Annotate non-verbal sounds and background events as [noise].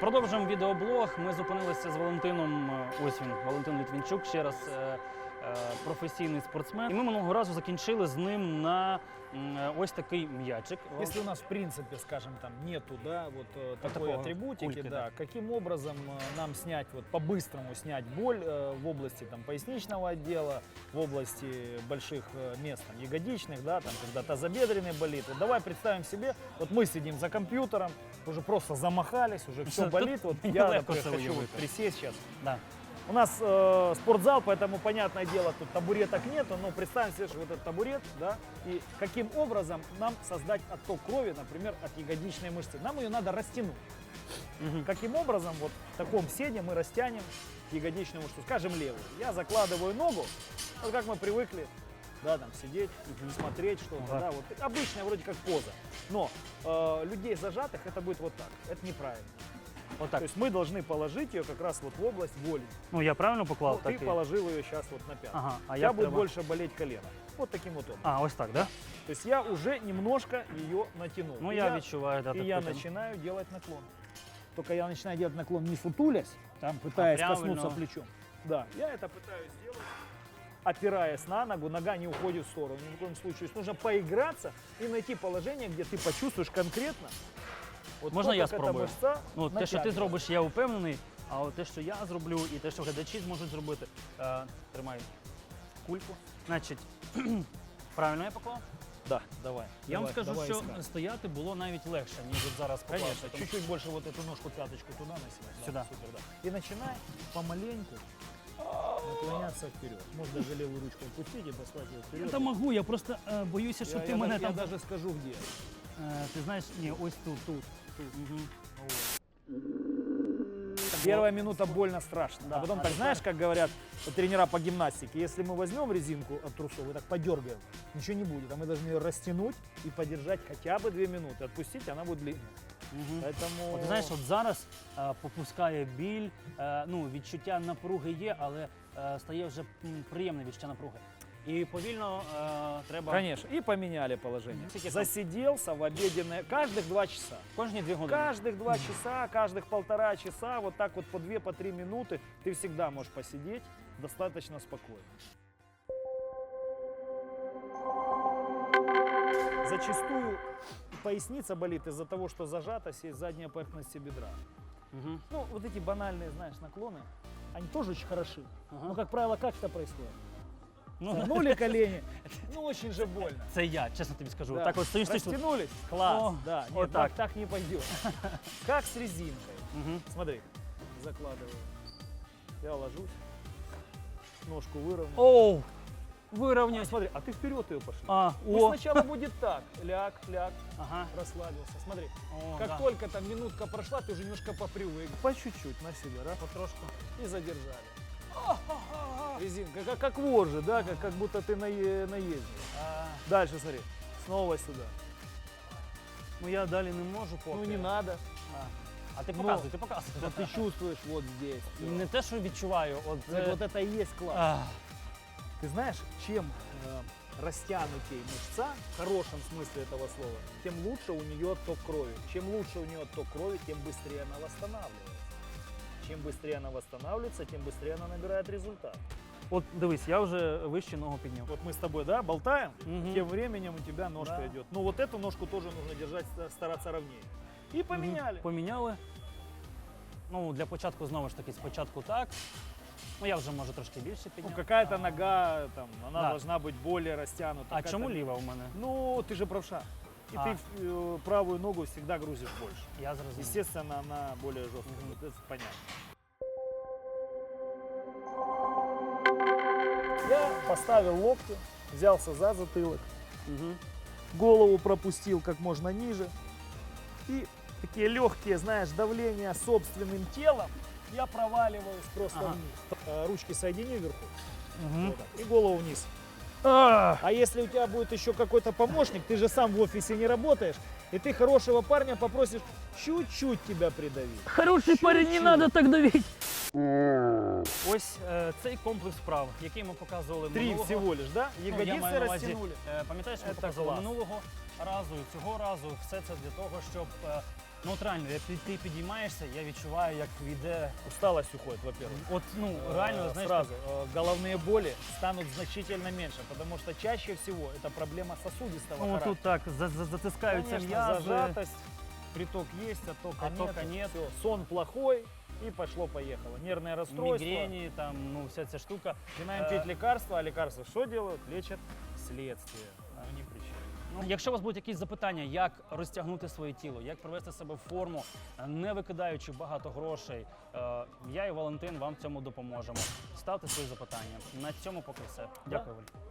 Продовжуємо відеоблог. Ми зупинилися з Валентином. е, Ось він, Валентин Літвінчук, ще раз е, е, професійний спортсмен. І ми минулого разу закінчили з ним на м, е, ось такий м'ячик. Если у нас в принципе, скажем, там нету, да, вот э, такой такого атрибутики, кульки, да, каким образом э, нам снять, вот по-быстрому снять боль э, в области там поясничного отдела, в области больших э, мест, там, ягодичных, да, там, когда тазобедренный болит. Вот давай представим себе, вот мы сидим за компьютером, уже просто замахались, уже все Тут болит, вот [laughs] мне я, легко например, всё хочу вот уявить. присесть сейчас. Да. У нас э, спортзал, поэтому, понятное дело, тут табуреток нету, но представим себе, что вот этот табурет, да, и каким образом нам создать отток крови, например, от ягодичной мышцы. Нам ее надо растянуть. Мгм. Каким образом, вот в таком седе мы растянем ягодичную мышцу, скажем, левую. Я закладываю ногу, вот как мы привыкли, да, там сидеть, смотреть что-то, Ага. да, вот обычная вроде как поза. Но э, людей зажатых это будет вот так, это неправильно. Отак. То есть мы должны положить ее как раз вот в область голени. Ну я правильно Ну, поклав ты так? і- положил ее сейчас вот на пятку. Ага, а а я я будет треба- больше болеть колено. Вот таким вот образом. А, ось так, да? То есть я уже немножко ее натянул. Ну И я відчуваю, да, и так я потім. начинаю делать наклон. Только я начинаю делать наклон не сутулясь, там пытаясь правильно. коснуться плечом. Да, я это пытаюсь сделать, опираясь на ногу, нога не уходит в сторону ни в коем случае. То есть нужно поиграться и найти положение, где ты почувствуешь конкретно. Вот Можно то, я как эта спробую? мышца Ну, те, що ти натягивается. зробиш, я впевнений. А от те, що я зроблю, і те, що глядачі зможуть зробити. Е, тримай кульку. Значить, [clears throat] правильно я поклав? Да, давай. Я вам давай, скажу, давай що искать. стояти було навіть легше, ніж от зараз покласти. Конечно, Тому- чуть-чуть больше вот эту ножку, пяточку туда носить. Сюда. супер, да. И начинай помаленьку наклоняться вперед. Можно даже левую ручку опустить и послать ее вперед. Я там можу, я просто е, боюся, що я, ти я мене даже, там. я даже скажу где. Е, ти знаєш, ні, ось тут, тут. тут. Угу. Первая минута больно страшно. Да, а потом а так теперь- знаешь, как говорят тренера по гимнастике, если мы возьмем резинку от трусов и так подергаем, ничего не будет. А мы должны ее растянуть и подержать хотя бы две минуты. Отпустить, она будет длиннее. Угу. Поэтому... От знаєш, от зараз е, попускає біль, е, ну, відчуття напруги є, але е, стає вже м, приємне відчуття напруги. І повільно е, треба Конечно. И поменяли положение. Всякие Засиделся в обеденное каждых два часа. кожні дві години. Каждых два часа, каждых полтора часа, вот так вот по две, по три минуты ты всегда можешь посидеть достаточно спокойно. Зачастую поясница болит из-за того, что зажата сесть задняя поверхность бедра. Угу. Ну, вот эти банальные, знаешь, наклоны, они тоже очень хороши. Ага. Но, как правило, как это происходит? Ну, Согнули колени, [laughs] ну, очень же больно. це я, чесно тобі скажу. Да. Так от стоїш ти тут. Растянулись? Класс. О, да, нет, Вот так. так. так не пойдет. [laughs] Как с резинкой. Угу. Смотри, закладываю. Я ложусь, ножку выровняю. Оу! А, Вирівняй. смотри, а ты вперед ее пошли. А, Ну, о! сначала [laughs] будет так. Ляг, ляг, Ага. расслабился. Смотри, О, как да. только там минутка прошла, ты уже немножко попривык. По чуть-чуть на себя, да? Потрошку. И задержали. Резинка, как, как вожжи, да? Как, как будто ты на, наездил. А, Дальше смотри. Снова сюда. ну я далі не можу поки. Ну не надо. А, а ти Ну, показуй, ти показуй. Вот ты чувствуешь вот здесь. [laughs] Не те, що відчуваю, от, Так вот это и есть класс. а, Ты знаешь, чем э, растянутее мышца, в хорошем смысле этого слова, тем лучше у нее отток крови. Чем лучше у нее отток крови, тем быстрее она восстанавливается. Чем быстрее она восстанавливается, тем быстрее она набирает результат. От дивись, я вже вище ногу підняв. Вот мы с тобой, да, болтаем, Мгм. тем временем у тебя ножка Да. идет. Ну вот эту ножку тоже нужно держать, ста- стараться ровнее. И поменяли. Мгм. Поміняли. Ну, для початку знову ж таки, спочатку так. Ну, я вже можу трошки більше Ну, підняти. какая-то нога, там, она Да. должна быть более растянута. А какая-то- чому ліва у мене? Ну, ты же правша. И А. ты э, правую ногу всегда грузишь больше. Я зрозумів. Естественно, она более жесткая. Вот Это понятно. Я поставил локти, взялся за затылок, Мгм. голову пропустил как можно ниже. И такие легкие, знаешь, давления собственным телом, я проваливаюсь просто Ага. вниз. Э, Ручки соедини вверху Мгм. вот так, и голову вниз. А, А если у тебя будет еще какой-то помощник, ты же сам в офисе не работаешь, и ты хорошего парня попросишь чуть-чуть тебя придавить. Хороший парень, не надо так давити. Ось е, цей комплекс вправ, який ми показували Три минулого. всего лишь, да? Ну, я Ягодицы маю на увазі, растянули. е, Пам'ятаєш, ми Це показували клас. минулого разу і цього разу все це для того, щоб е, Ну от реально, як ти, ти підіймаєшся, я відчуваю, як йде. Усталость уходит, во-первых. От ну Э, реально, знаєш, сразу э, головные боли станут значительно меньше, потому что чаще всего это проблема сосудистого ну, характера. тут так за- за- затискаються Конечно, м'язи. зажатость, приток есть, оттока, Оттока нет. нет. Всё, сон плохой и пошло-поехало. Нервное расстройство. Мігрені, там, ну, вся ця штука. Начинаем Э, пить лекарства, а лекарства что делают? Лечат следствие, а не причину. Ну, якщо у вас будуть якісь запитання, як розтягнути своє тіло, як привести себе в форму, е, не викидаючи багато грошей, е, я і Валентин вам в цьому допоможемо. Ставте свої запитання. На цьому поки все. Дякую, Валь.